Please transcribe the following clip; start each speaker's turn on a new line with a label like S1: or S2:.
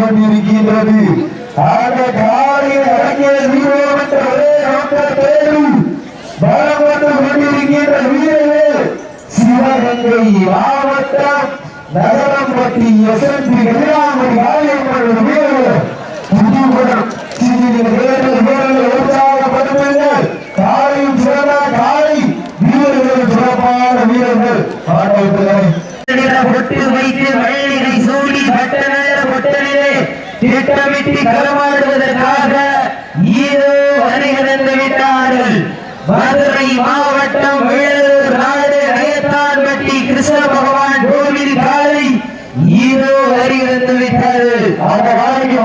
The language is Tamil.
S1: கொண்டிருக்கின்றது அந்த காலையை அடங்கிய வீரர் என்ற ஒரே நோக்கத்தோடு பலம் கொண்டிருக்கின்ற வீரர்கள் சிவகங்கை மாவட்டம் நகரம்பட்டி எஸ்என்பி கல்யாணி காரியங்கள் வீரர்கள் புதுகுணம் சிறிது வீரர்கள் வீரர்கள் உற்சாகப்படுத்துங்கள். காலையும் சிறந்த காலை வீரர்கள் சிறப்பான வீரர்கள். ஆட்டோட்டுகளை
S2: வைத்து களமாடுவதற்காக ஈரோ வருகிறந்து விட்டார்கள். மதுரை மாவட்டம் வேலூர் நாடு அயத்தான்பட்டி கிருஷ்ண பகவான் கோவில் காலை ஈரோ வருகிறந்து விட்டார்கள்
S1: அந்த வாழ்க்கை